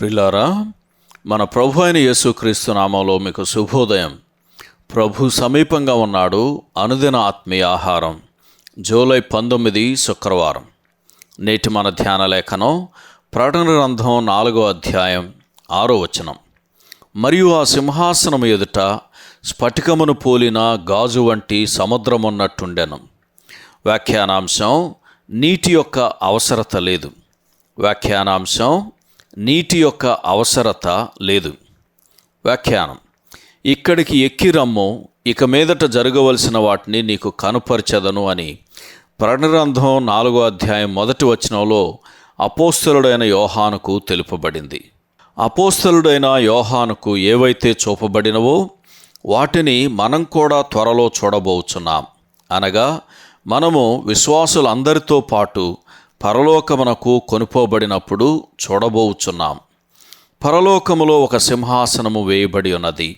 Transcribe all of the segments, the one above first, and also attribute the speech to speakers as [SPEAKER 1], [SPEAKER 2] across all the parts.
[SPEAKER 1] ప్రిలారా మన ప్రభు అయిన యేసుక్రీస్తు నామంలో మీకు శుభోదయం. ప్రభు సమీపంగా ఉన్నాడు అనుదిన ఆత్మీయ ఆహారం జూలై పంతొమ్మిది శుక్రవారం. నేటి మన ధ్యాన లేఖనం ప్రకటన గ్రంథం నాలుగో అధ్యాయం ఆరో వచనం. మరియు ఆ సింహాసనం ఎదుట స్ఫటికమును పోలిన గాజు వంటి సముద్రమున్నట్టుండెను. వ్యాఖ్యానాంశం నీటి యొక్క అవసరత లేదు. వ్యాఖ్యానాంశం నీటి యొక్క అవసరత లేదు. వ్యాఖ్యానం. ఇక్కడికి ఎక్కి రమ్ము ఇక మీదట జరగవలసిన వాటిని నీకు కనుపరచదను అని ప్రణరంధం నాలుగో అధ్యాయం మొదటి వచనంలో అపోస్తలుడైన యోహానుకు తెలుపబడింది. అపోస్తలుడైన యోహానుకు ఏవైతే చూపబడినవో వాటిని మనం కూడా త్వరలో చూడబోచున్నాం. అనగా మనము విశ్వాసులందరితో పాటు పరలోకమునకు కొనుపోబడినప్పుడు చూడబోచున్నాం. పరలోకములో ఒక సింహాసనము వేయబడి ఉన్నది.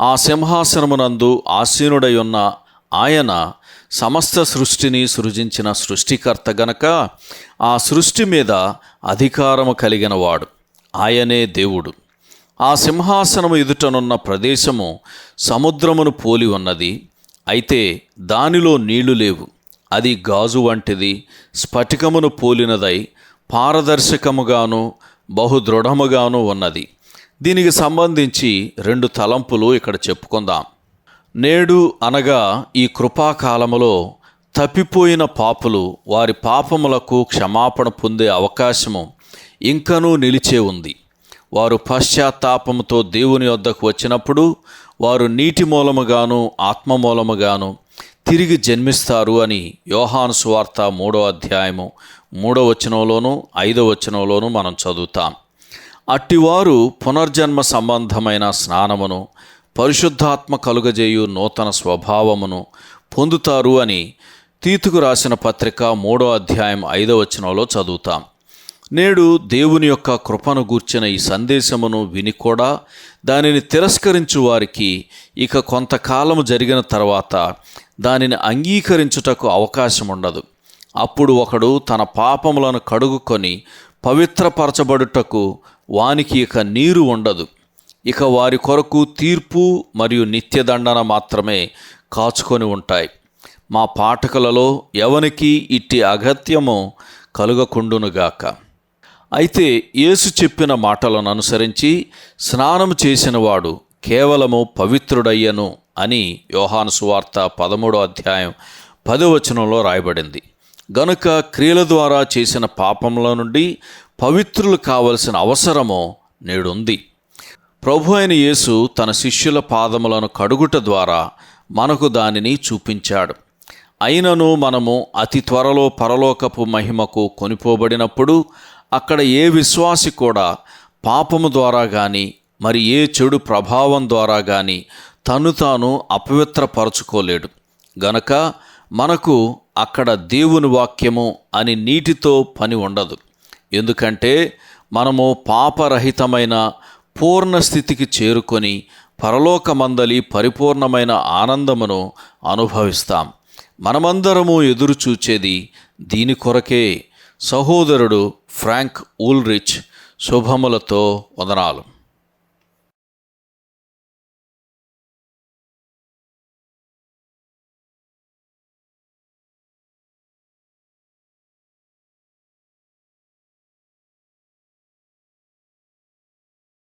[SPEAKER 1] ఆ సింహాసనమునందు ఆసీనుడై ఉన్న ఆయన సమస్త సృష్టిని సృజించిన సృష్టికర్త గనక ఆ సృష్టి మీద అధికారము కలిగిన వాడు ఆయనే దేవుడు. ఆ సింహాసనము ఎదుటనున్న ప్రదేశము సముద్రమును పోలి ఉన్నది. అయితే దానిలో నీళ్ళు లేవు. అది గాజు వంటిది స్ఫటికమును పోలినదై పారదర్శకముగాను బహుదృఢముగాను ఉన్నది. దీనికి సంబంధించి రెండు తలంపులు ఇక్కడ చెప్పుకుందాం. నేడు అనగా ఈ కృపాకాలములో తప్పిపోయిన పాపులు వారి పాపములకు క్షమాపణ పొందే అవకాశము ఇంకనూ నిలిచే ఉంది. వారు పశ్చాత్తాపముతో దేవుని వద్దకు వచ్చినప్పుడు వారు నీటి మూలముగాను ఆత్మ మూలముగాను తిరిగి జన్మిస్తారు అని యోహాను సువార్త మూడో అధ్యాయము మూడో వచనంలోను ఐదో వచనంలోనూ మనం చదువుతాం. అట్టివారు పునర్జన్మ సంబంధమైన స్నానమును పరిశుద్ధాత్మ కలుగజేయు నూతన స్వభావమును పొందుతారు అని తీతుకు రాసిన పత్రిక మూడో అధ్యాయం ఐదో వచనంలో చదువుతాం. నేడు దేవుని యొక్క కృపను గూర్చిన ఈ సందేశమును విని కూడా దానిని తిరస్కరించు వారికి ఇక కొంతకాలము జరిగిన తర్వాత దానిని అంగీకరించుటకు అవకాశం ఉండదు అప్పుడు ఒకడు తన పాపములను కడుగుకొని పవిత్రపరచబడుటకు వానికి ఇక నీరు ఉండదు. ఇక వారి కొరకు తీర్పు మరియు నిత్యదండన మాత్రమే కాచుకొని ఉంటాయి. మా పాఠకులలో ఎవనికి ఇట్టి అగత్యము కలుగకుండునుగాక. అయితే యేసు చెప్పిన మాటలను అనుసరించి స్నానం చేసినవాడు కేవలము పవిత్రుడయ్యను అని యోహాను సువార్త పదమూడో అధ్యాయం పదవచనంలో రాయబడింది. గనుక క్రియల ద్వారా చేసిన పాపముల నుండి పవిత్రులు కావలసిన అవసరము నేడుంది. ప్రభు అయిన యేసు తన శిష్యుల పాదములను కడుగుట ద్వారా మనకు దానిని చూపించాడు. అయినను మనము అతి త్వరలో పరలోకపు మహిమకు కొనిపోబడినప్పుడు అక్కడ ఏ విశ్వాసి కూడా పాపము ద్వారా కానీ మరి ఏ చెడు ప్రభావం ద్వారా కానీ తను తాను అపవిత్రపరచుకోలేడు. గనక మనకు అక్కడ దేవుని వాక్యము అని నీటితో పని ఉండదు. ఎందుకంటే మనము పాపరహితమైన పూర్ణ స్థితికి చేరుకొని పరలోకమందలి పరిపూర్ణమైన ఆనందమును అనుభవిస్తాం. మనమందరము ఎదురుచూచేది దీని కొరకే సహోదరుడు ఫ్రాంక్ ఊల్రిచ్ శుభములతో వదనాలు.